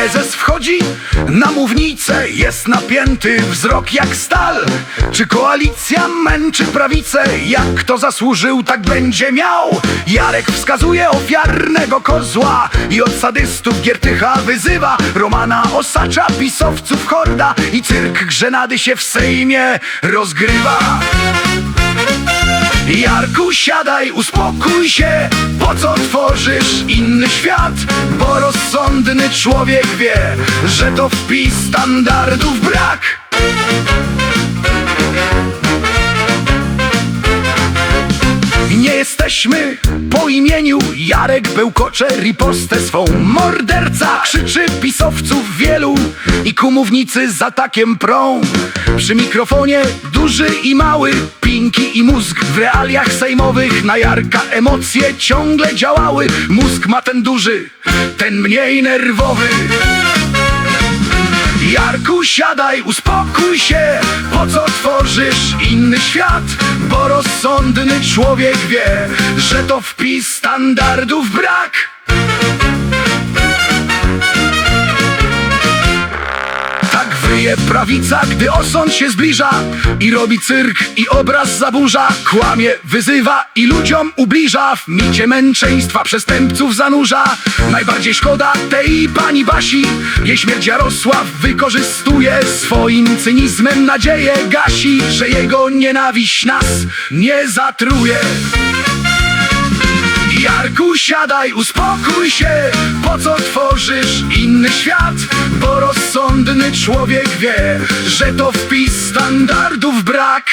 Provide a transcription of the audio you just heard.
Prezes wchodzi na mównicę, jest napięty, wzrok jak stal. Czy koalicja męczy prawicę? Jak kto zasłużył, tak będzie miał. Jarek wskazuje ofiarnego kozła i od sadystów Giertycha wyzywa Romana Osacza, pisowców horda i cyrk Grzenady się w Sejmie rozgrywa. Jarku, siadaj, uspokój się. Po co tworzysz inny świat? Bo rozsądny człowiek wie Że to wpis standardów brak. Nie jesteśmy po imieniu. Jarek bełkocze ripostę swą Morderca. Krzyczy pisowców wielu I kumównicy za takiem prą. Przy mikrofonie duży i mały Pinki i mózg. W realiach sejmowych Na Jarka emocje ciągle działały. Mózg ma ten duży, ten mniej nerwowy. Jarku, siadaj, uspokój się. Po co tworzysz inny świat? Bo rozsądny człowiek wie Że to wpis standardów brak Wyje prawica, gdy osąd się zbliża I robi cyrk i obraz zaburza. Kłamie, wyzywa i ludziom ubliża. W micie męczeństwa przestępców zanurza. Najbardziej szkoda tej pani Basi. Jej śmierć Jarosław wykorzystuje Swoim cynizmem nadzieję. Gasi Że jego nienawiść nas nie zatruje Jarku siadaj, uspokój się Po co tworzysz inny świat? Bo rozsądny człowiek wie Że to wpis standardów brak